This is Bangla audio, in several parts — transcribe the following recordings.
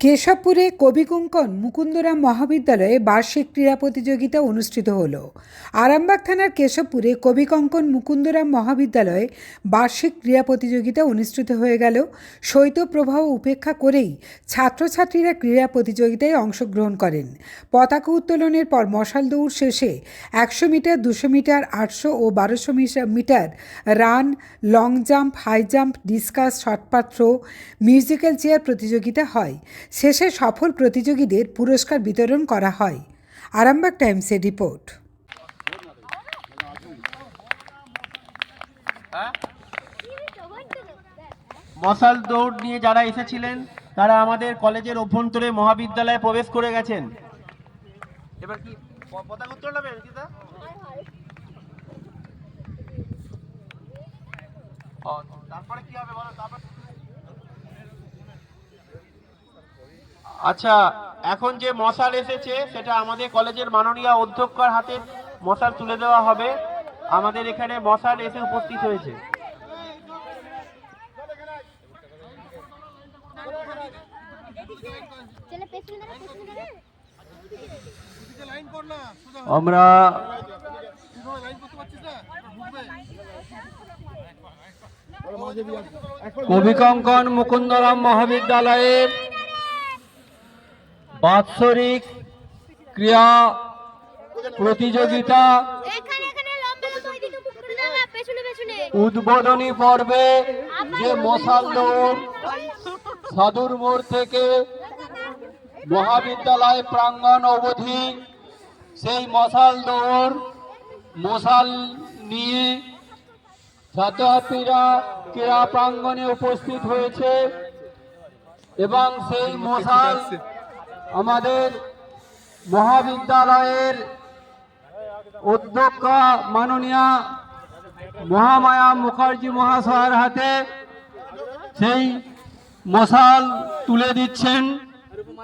কেশবপুরে কবিকুঙ্কন মুকুন্দরাম মহাবিদ্যালয়ে বার্ষিক ক্রীড়া প্রতিযোগিতা অনুষ্ঠিত হল। আরামবাগ থানার কেশবপুরে কবিকঙ্কন মুকুন্দরাম মহাবিদ্যালয়ে বার্ষিক ক্রীড়া প্রতিযোগিতা অনুষ্ঠিত হয়ে গেল। শৈত্যপ্রবাহ উপেক্ষা করেই ছাত্রছাত্রীরা ক্রীড়া প্রতিযোগিতায় অংশগ্রহণ করেন। পতাকা উত্তোলনের পর মশাল দৌড় শেষে একশো মিটার, দুশো মিটার, আটশো ও বারোশো metre run, long jump, high jump, discus, shot put, throw, musical chair প্রতিযোগিতা হয়। শেষে সফল প্রতিযোগীদের পুরস্কার বিতরণ করা হয়। আরামবাগ টাইমসের রিপোর্ট। মশাল দৌড় নিয়ে যারা এসেছিলেন, তারা আমাদের কলেজের অভ্যন্তরে মহাবিদ্যালয়ে প্রবেশ করে গেছেন। এবার কি পতাকা উত্তোলন তারপরে কি হবে বলো? তারপর আচ্ছা এখন যে মশাল এসেছে, সেটা আমাদের কলেজের মাননীয় অধ্যক্ষর হাতে মশাল তুলে দেওয়া হবে। আমাদের এখানে মশাল এসে উপস্থিত হয়েছে। আমরা কবিকঙ্কন মুকুন্দরাম মহাবিদ্যালয়ের বাৎসরিক ক্রিয়া প্রতিযোগিতা এখানে এখানে লম্বা লম্বা ওইদিকে মুখ করে দাঁড়া পেছনে প্রতিযোগিতা উদ্বোধনী পর্বে যে মশাল দৌড় সাধুর মোড় থেকে মহাবিদ্যালয় প্রাঙ্গণ অবধি সেই মশাল দৌড় মশাল নিয়ে ছাত্রছাত্রীরা ক্রীড়া প্রাঙ্গণে উপস্থিত হয়েছে এবং সেই মশাল আমাদের মহাবিদ্যালয়ের অধ্যক্ষা মাননীয়া মহামায়া মুখার্জি মহাশয়ের হাতে সেই মশাল তুলে দিচ্ছেন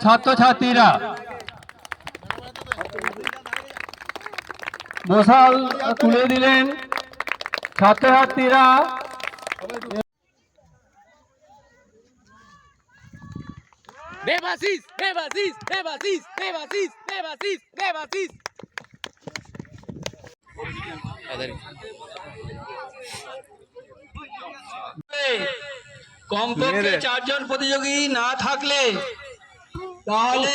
ছাত্রছাত্রীরা। মশাল তুলে দিলেন ছাত্রছাত্রীরা। Nevasis, Nevasis, Nevasis, Nevasis, Nevasis, Nevasis. কমপক্ষে চারজন প্রতিযোগী না থাকলে তাহলে